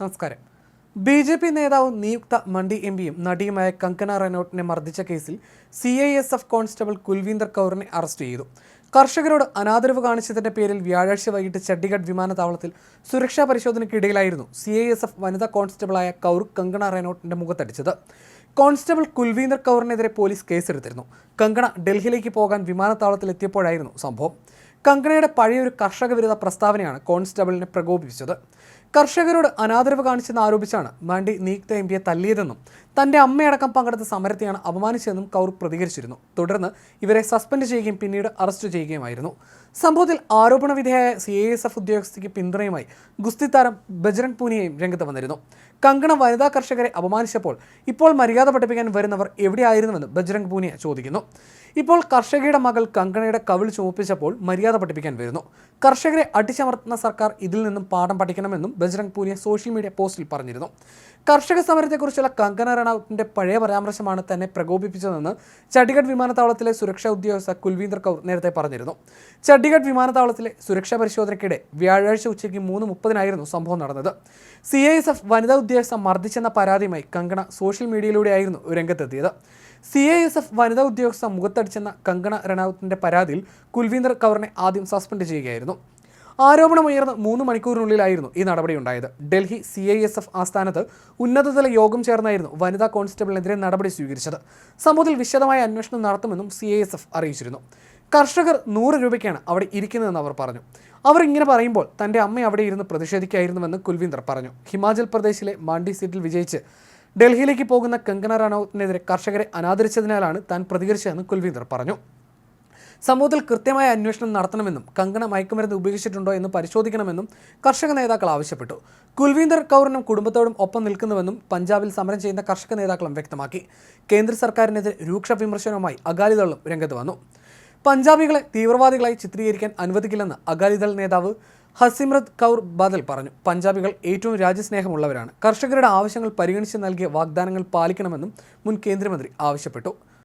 നമസ്കാരം. B J P നേതാവും നിയുക്ത മണ്ഡി എം പിയും നടിയുമായ കങ്കന റനോട്ടിനെ മർദ്ദിച്ച കേസിൽ C I S F constable Kulvinder കൗറിനെ arrest ചെയ്തു. കർഷകരോട് അനാദരവ് കാണിച്ചതിന്റെ പേരിൽ വ്യാഴാഴ്ച വൈകിട്ട് ചണ്ഡീഗഡ് വിമാനത്താവളത്തിൽ സുരക്ഷാ പരിശോധനയ്ക്കിടയിലായിരുന്നു സി ഐ എസ് എഫ് വനിതാ കോൺസ്റ്റബിളായ കൗർ കങ്കണ റെനോട്ടിന്റെ മുഖത്തടിച്ചത്. കോൺസ്റ്റബിൾ കുൽവീന്ദർ കൗറിനെതിരെ പോലീസ് കേസെടുത്തിരുന്നു. കങ്കണ ഡൽഹിയിലേക്ക് പോകാൻ വിമാനത്താവളത്തിൽ എത്തിയപ്പോഴായിരുന്നു സംഭവം. കങ്കണയുടെ പഴയൊരു കർഷക വിരുദ്ധ പ്രസ്താവനയാണ് കോൺസ്റ്റബിളിനെ പ്രകോപിപ്പിച്ചത്. കർഷകരോട് അനാദരവ് കാണിച്ചെന്ന് ആരോപിച്ചാണ് മാണ്ടി നിയുക്ത എം പിയെ തല്ലിയതെന്നും തന്റെ അമ്മയടക്കം പങ്കെടുത്ത സമരത്തെയാണ് അപമാനിച്ചതെന്നും കൗർ പ്രതികരിച്ചിരുന്നു. തുടർന്ന് ഇവരെ സസ്പെൻഡ് ചെയ്യുകയും പിന്നീട് അറസ്റ്റ് ചെയ്യുകയുമായിരുന്നു. സംഭവത്തിൽ ആരോപണ വിധേയായ സി ഐ എസ് എഫ് ഉദ്യോഗസ്ഥയ്ക്ക് പിന്തുണയുമായി ഗുസ്തി താരം ബജ്രംഗ് പൂനിയയും രംഗത്ത് വന്നിരുന്നു. കങ്കണ വനിതാ കർഷകരെ അപമാനിച്ചപ്പോൾ ഇപ്പോൾ മര്യാദ പഠിപ്പിക്കാൻ വരുന്നവർ എവിടെയായിരുന്നുവെന്ന് ബജ്രംഗ് പൂനിയ ചോദിക്കുന്നു. ഇപ്പോൾ കർഷകയുടെ മകൾ കങ്കണയുടെ കവിൾ ചുമപ്പിച്ചപ്പോൾ മര്യാദ പഠിപ്പിക്കാൻ വരുന്നു. കർഷകരെ അടിച്ചമർത്തുന്ന സർക്കാർ ഇതിൽ നിന്നും പാഠം പഠിക്കണമെന്നും ബജ്രംഗ് പൂനിയ സോഷ്യൽ മീഡിയ പോസ്റ്റിൽ പറഞ്ഞിരുന്നു. കർഷക സമരത്തെക്കുറിച്ചുള്ള കങ്കന റണൌട്ടിന്റെ പഴയ പരാമർശമാണ് തന്നെ പ്രകോപിപ്പിച്ചതെന്ന് ചണ്ഡീഗഡ് വിമാനത്താവളത്തിലെ സുരക്ഷാ ഉദ്യോഗസ്ഥ കുൽവീന്ദർ കൗർ നേരത്തെ പറഞ്ഞിരുന്നു. ചണ്ഡീഗഡ് വിമാനത്താവളത്തിലെ സുരക്ഷാ പരിശോധനയ്ക്കിടെ വ്യാഴാഴ്ച ഉച്ചയ്ക്ക് മൂന്ന് മുപ്പതിനായിരുന്നു സംഭവം നടന്നത്. സി ഐ എസ് എഫ് വനിതാ ഉദ്യോഗസ്ഥ മർദ്ദിച്ചെന്ന പരാതിയുമായി കങ്കണ സോഷ്യൽ മീഡിയയിലൂടെയായിരുന്നു രംഗത്തെത്തിയത്. സി ഐ എസ് എഫ് വനിതാ ഉദ്യോഗസ്ഥ മുഖത്തടിച്ചെന്ന കങ്കണ റണൌത്തിന്റെ പരാതിയിൽ കുൽവീന്ദർ കൗറിനെ ആദ്യം സസ്പെൻഡ് ചെയ്യുകയായിരുന്നു. ആരോപണമുയർന്ന് മൂന്ന് മണിക്കൂറിനുള്ളിലായിരുന്നു ഈ നടപടി നടപടിയുണ്ടായത് Delhi C I S F ആസ്ഥാനത്ത് ഉന്നതതല യോഗം ചേർന്നായിരുന്നു വനിതാ കോൺസ്റ്റബിളിനെതിരെ നടപടി സ്വീകരിച്ചത്. സംഭവത്തിൽ വിശദമായ അന്വേഷണം നടത്തുമെന്നും സി ഐ എസ് എഫ് അറിയിച്ചിരുന്നു. കർഷകർ നൂറ് രൂപയ്ക്കാണ് അവിടെ ഇരിക്കുന്നതെന്ന് അവർ പറഞ്ഞു. അവർ ഇങ്ങനെ പറയുമ്പോൾ തന്റെ അമ്മ അവിടെ ഇരുന്ന് പ്രതിഷേധിക്കായിരുന്നുവെന്ന് കുൽവീന്ദർ പറഞ്ഞു. ഹിമാചൽ പ്രദേശിലെ മാണ്ടി സീറ്റിൽ വിജയിച്ച് ഡൽഹിയിലേക്ക് പോകുന്ന കങ്കണ റണൌത്തിനെതിരെ കർഷകരെ അനാദരിച്ചതിനാലാണ് താൻ പ്രതികരിച്ചതെന്ന് കുൽവീന്ദർ പറഞ്ഞു. സംഭവത്തിൽ കൃത്യമായ അന്വേഷണം നടത്തണമെന്നും കങ്കണ മയക്കുമരുന്ന് ഉപയോഗിച്ചിട്ടുണ്ടോ എന്ന് പരിശോധിക്കണമെന്നും കർഷക നേതാക്കൾ ആവശ്യപ്പെട്ടു. കുൽവീന്ദർ കൗറിനും കുടുംബത്തോടും ഒപ്പം നിൽക്കുന്നുവെന്നും പഞ്ചാബിൽ സമരം ചെയ്യുന്ന കർഷക നേതാക്കളും വ്യക്തമാക്കി. കേന്ദ്ര സർക്കാരിനെതിരെ രൂക്ഷ വിമർശനവുമായി അകാലിദളും രംഗത്ത് വന്നു. പഞ്ചാബികളെ തീവ്രവാദികളായി ചിത്രീകരിക്കാൻ അനുവദിക്കില്ലെന്ന് അകാലിദൾ നേതാവ് ഹസിമ്രത് കൗർ ബാദൽ പറഞ്ഞു. പഞ്ചാബികൾ ഏറ്റവും രാജ്യസ്നേഹമുള്ളവരാണ്. കർഷകരുടെ ആവശ്യങ്ങൾ പരിഗണിച്ച് നൽകിയ വാഗ്ദാനങ്ങൾ പാലിക്കണമെന്നും മുൻ കേന്ദ്രമന്ത്രി ആവശ്യപ്പെട്ടു.